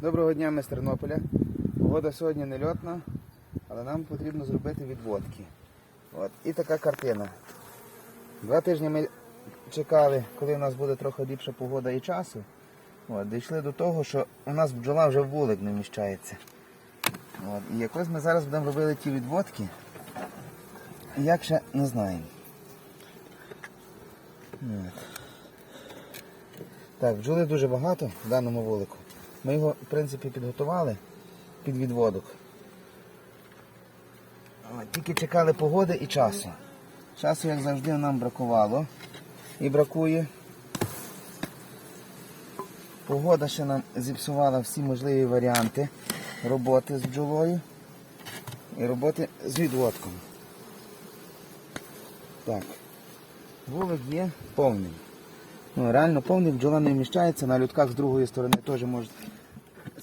Доброго дня, ми з Тернополя. Погода сьогодні не льотна, але нам потрібно зробити відводки. От. І така картина. Два тижні ми чекали, коли у нас буде трохи ліпша погода і часу. От. Дійшли до того, що у нас бджола вже в вулик не вміщається. От. І якось ми зараз будемо робити ті відводки. Як ще не знаємо. От. Так, бджоли дуже багато в даному вулику. Ми його, в принципі, підготували під відводок. Тільки чекали погоди і часу. Часу, як завжди, нам бракувало. І бракує. Погода ще нам зіпсувала всі можливі варіанти роботи з бджолою і роботи з відводком. Так. Вулик є повний. Ну, реально повний, бджола не вміщається, на людках з другої сторони теж може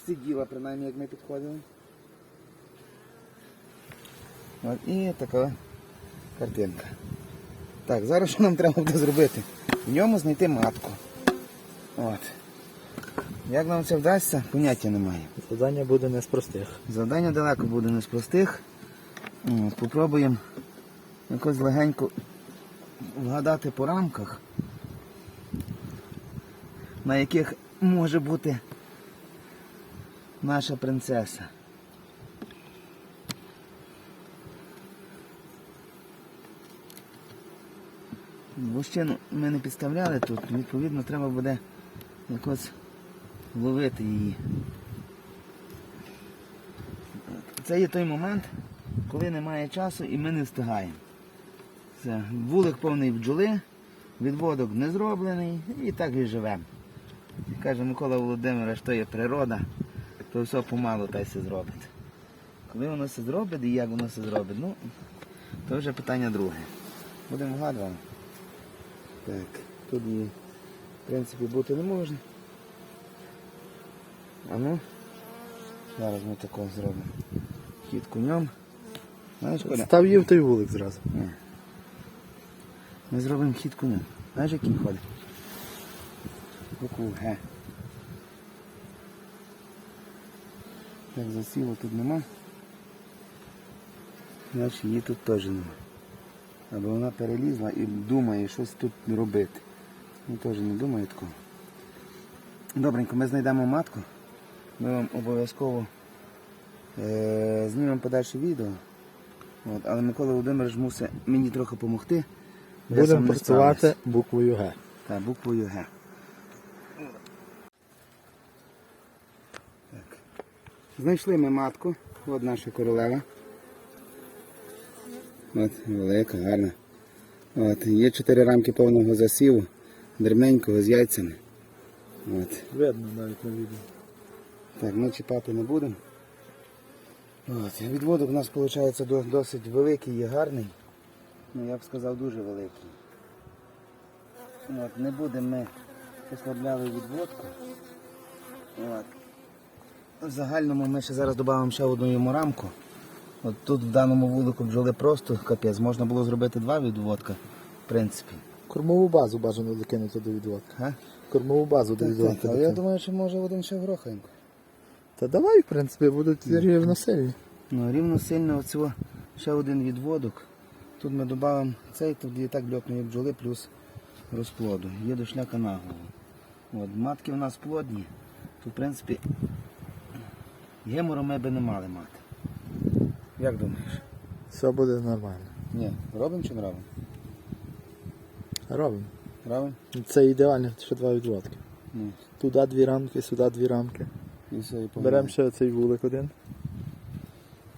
сиділа, принаймні, як ми підходили. От, і така картинка. Так, зараз що нам треба буде зробити? В ньому знайти матку. От. Як нам це вдасться, поняття немає. Завдання буде не з простих. Завдання далеко буде не з простих. От, Попробуємо якось легенько вгадати по рамках, на яких може бути наша принцеса. Вощину ми не підставляли тут, відповідно треба буде якось ловити її. Це є той момент, коли немає часу і ми не встигаємо. Це вулик повний бджоли, відводок не зроблений і так і живемо. Каже Микола Володимирович, що є природа, то все помалу та й все зробить. Коли воно все зробить і як воно все зробить, ну, то вже питання друге. Будемо вгадувати. Так, тут її в принципі бути не можна. А ну, зараз ми такого зробимо. Хід конем. Знаєш, Коля? Став її в той вулик зразу. Ні. Ми зробимо хід конем. Знаєш, який ходить? Букву Г. Як засіло тут нема. Значить її тут теж нема. Або вона перелізла і думає щось тут робити. Ну теж не думає такого. Добренько, ми знайдемо матку. Ми вам обов'язково е- знімемо подальше відео. От, але Микола Володимирович мусить мені трохи допомогти. Будемо працювати буквою Г. Так, буквою Г. Знайшли ми матку. От наша королева. От, велика, гарна. От, є чотири рамки повного засіву, дрібненького з яйцями. От. Видно навіть на відео. Так, ми чіпати не будемо. От, відводок у нас виходить досить великий і гарний. Ну я б сказав дуже великий. От, не будемо ми послабляли відводку. От. В загальному ми ще зараз додамо ще одну йому рамку. От тут в даному вулику бджоли просто капець. Можна було зробити два відводка, в принципі. Кормову базу бажано закинути до відводка. Га? Кормову базу до відводка. але я думаю, що може один ще грохаємо. Та давай, в принципі, будуть рівносильні. Ну, рівно сильно оцього ще один відводок. Тут ми додамо цей, тут є так льотної бджоли плюс розплоду. Є до шляка на голову. От, матки у нас плодні. То в принципі гемору ми би не мали мати. Як думаєш? Все буде нормально. Ні, робимо чи не робимо? Робимо. Робимо? Це ідеально, ще два відводки. Ну, Туди дві рамки, сюди дві рамки. і все, і погнали. Беремо ще цей вулик один.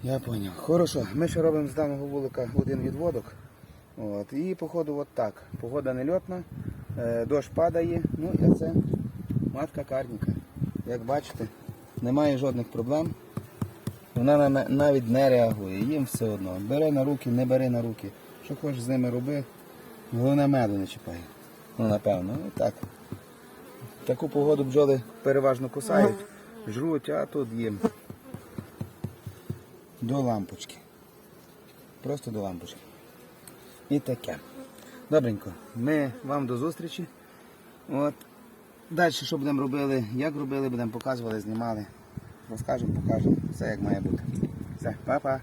Я зрозумів. Хорошо, ми ще робимо з даного вулика один відводок. От, і походу от так. Погода не льотна, е, дощ падає, ну і це матка карніка. Як бачите, немає жодних проблем. Вона навіть не реагує, їм все одно. Бери на руки, не бери на руки. Що хочеш з ними роби, головне меду не чіпай. Ну напевно, ну так. Таку погоду бджоли переважно кусають, жруть, а тут їм до лампочки. Просто до лампочки. І таке. Добренько. Ми вам до зустрічі. От. Далі що будемо робили, як робили, будемо показували, знімали. розкажемо, покажемо. Все як має бути. Все, па-па.